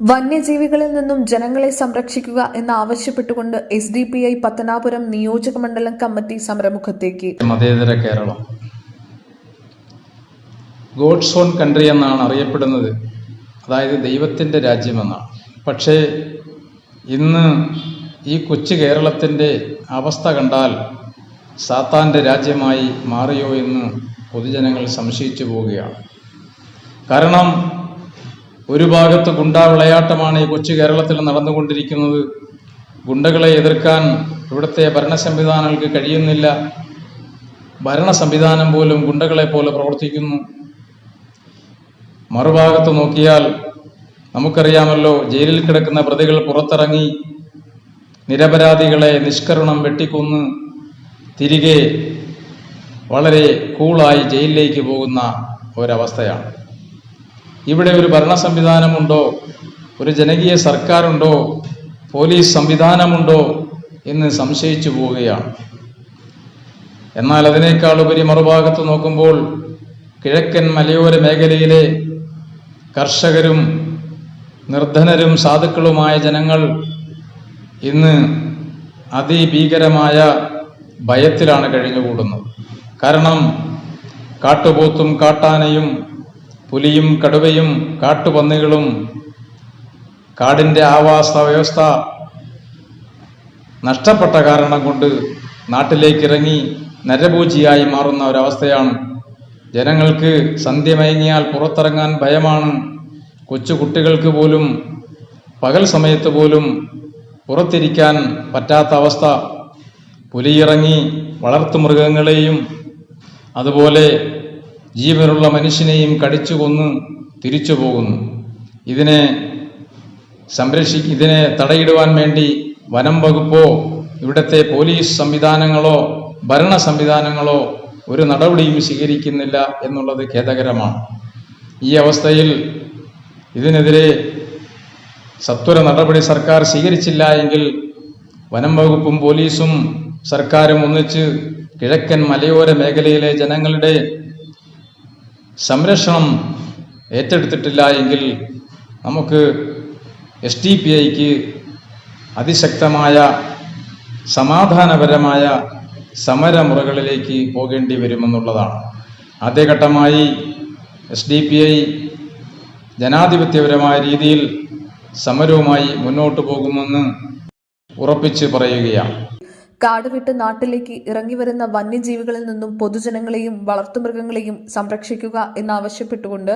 വന്യജീവികളിൽ നിന്നും ജനങ്ങളെ സംരക്ഷിക്കുക എന്ന് ആവശ്യപ്പെട്ടുകൊണ്ട് S D P I Pathanapuram നിയോജക മണ്ഡലം കമ്മിറ്റി സമരമുഖത്തേക്ക്. മതേതര കേരളം. ഗോഡ്സ് ഓൺ കൺട്രി എന്നാണ് അറിയപ്പെടുന്നത്. അതായത് ദൈവത്തിന്റെ രാജ്യമെന്നാണ്. പക്ഷേ ഇന്ന് ഈ കൊച്ചു കേരളത്തിന്റെ അവസ്ഥ കണ്ടാൽ സാത്താന്റെ രാജ്യമായി മാറിയോ എന്ന് പൊതുജനങ്ങൾ സംശയിച്ചു പോവുകയാണ്. കാരണം ഒരു ഭാഗത്ത് ഗുണ്ടാ വിളയാട്ടമാണ് ഈ കൊച്ചു കേരളത്തിൽ നടന്നുകൊണ്ടിരിക്കുന്നത്. ഗുണ്ടകളെ എതിർക്കാൻ ഇവിടുത്തെ ഭരണ സംവിധാനങ്ങൾക്ക് കഴിയുന്നില്ല. ഭരണ സംവിധാനം പോലും ഗുണ്ടകളെ പോലെ പ്രവർത്തിക്കുന്നു. മറുഭാഗത്ത് നോക്കിയാൽ നമുക്കറിയാമല്ലോ ജയിലിൽ കിടക്കുന്ന പ്രതികൾ പുറത്തിറങ്ങി നിരപരാധികളെ നിഷ്കരണം വെട്ടിക്കൊന്ന് തിരികെ വളരെ കൂളായി ജയിലിലേക്ക് പോകുന്ന ഒരവസ്ഥയാണ്. ഇവിടെ ഒരു ഭരണ സംവിധാനമുണ്ടോ? ഒരു ജനകീയ സർക്കാരുണ്ടോ? പോലീസ് സംവിധാനമുണ്ടോ? എന്ന് സംശയിച്ചു പോവുകയാണ്. എന്നാൽ അതിനേക്കാൾ ഉപരി മറുഭാഗത്ത് നോക്കുമ്പോൾ കിഴക്കൻ മലയോര മേഖലയിലെ കർഷകരും നിർധനരും സാധുക്കളുമായ ജനങ്ങൾ ഇന്ന് അതിഭീകരമായ ഭയത്തിലാണ് കഴിഞ്ഞുകൂടുന്നത്. കാരണം കാട്ടുപോത്തും കാട്ടാനയും പുലിയും കടുവയും കാട്ടുപന്നികളും കാടിന്റെ ആവാസ വ്യവസ്ഥ നഷ്ടപ്പെട്ട കാരണം കൊണ്ട് നാട്ടിലേക്ക് ഇറങ്ങി നരഭൂജിയായി മാറുന്ന ഒരവസ്ഥയാണ്. ജനങ്ങൾക്ക് സന്ധ്യ മയങ്ങിയാൽ പുറത്തിറങ്ങാൻ ഭയമാണ്. കൊച്ചു കുട്ടികൾക്ക് പോലും പകൽ സമയത്ത് പോലും പുറത്തിരിക്കാൻ പറ്റാത്ത അവസ്ഥ. പുലിയിറങ്ങി വളർത്തു മൃഗങ്ങളെയും അതുപോലെ ജീവനുള്ള മനുഷ്യനെയും കടിച്ചു കൊന്ന് തിരിച്ചു പോകുന്നു ഇതിനെ സംരക്ഷി ഇതിനെ തടയിടുവാൻ വേണ്ടി വനം വകുപ്പോ ഇവിടുത്തെ പോലീസ് സംവിധാനങ്ങളോ ഭരണ സംവിധാനങ്ങളോ ഒരു നടപടിയും സ്വീകരിക്കുന്നില്ല എന്നുള്ളത് ഖേദകരമാണ്. ഈ അവസ്ഥയിൽ ഇതിനെതിരെ സത്വര നടപടി സർക്കാർ സ്വീകരിച്ചില്ല എങ്കിൽ വനം വകുപ്പും പോലീസും സർക്കാരും ഒന്നിച്ച് കിഴക്കൻ മലയോര മേഖലയിലെ ജനങ്ങളുടെ സംരക്ഷണം ഏറ്റെടുത്തിട്ടില്ല എങ്കിൽ നമുക്ക് എസ് ടി പി ഐക്ക് അതിശക്തമായ സമാധാനപരമായ സമരമുറകളിലേക്ക് പോകേണ്ടി വരുമെന്നുള്ളതാണ്. ആദ്യഘട്ടമായി എസ് ഡി പി ഐ ജനാധിപത്യപരമായ രീതിയിൽ സമരവുമായി മുന്നോട്ട് പോകുമെന്ന് ഉറപ്പിച്ച് പറയുകയാണ്. കാട് വിട്ട് നാട്ടിലേക്ക് ഇറങ്ങി വരുന്ന വന്യജീവികളിൽ നിന്നും പൊതുജനങ്ങളെയും വളർത്തുമൃഗങ്ങളെയും സംരക്ഷിക്കുക എന്നാവശ്യപ്പെട്ടുകൊണ്ട്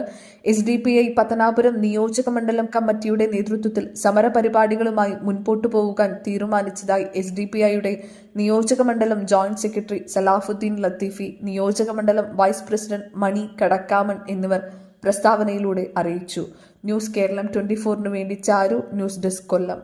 S D P I Pathanapuram നിയോജക മണ്ഡലം കമ്മിറ്റിയുടെ നേതൃത്വത്തിൽ സമരപരിപാടികളുമായി മുൻപോട്ടു പോകാൻ തീരുമാനിച്ചതായി എസ് ഡി പി ഐയുടെ നിയോജക മണ്ഡലം ജോയിന്റ് സെക്രട്ടറി സലാഫുദ്ദീൻ ലത്തീഫി നിയോജക മണ്ഡലം വൈസ് പ്രസിഡന്റ് മണി കടക്കാമൻ എന്നിവർ പ്രസ്താവനയിലൂടെ അറിയിച്ചു. ന്യൂസ് കേരളം ട്വന്റി ഫോറിനു വേണ്ടി ചാരു ന്യൂസ് ഡെസ്ക് കൊല്ലം.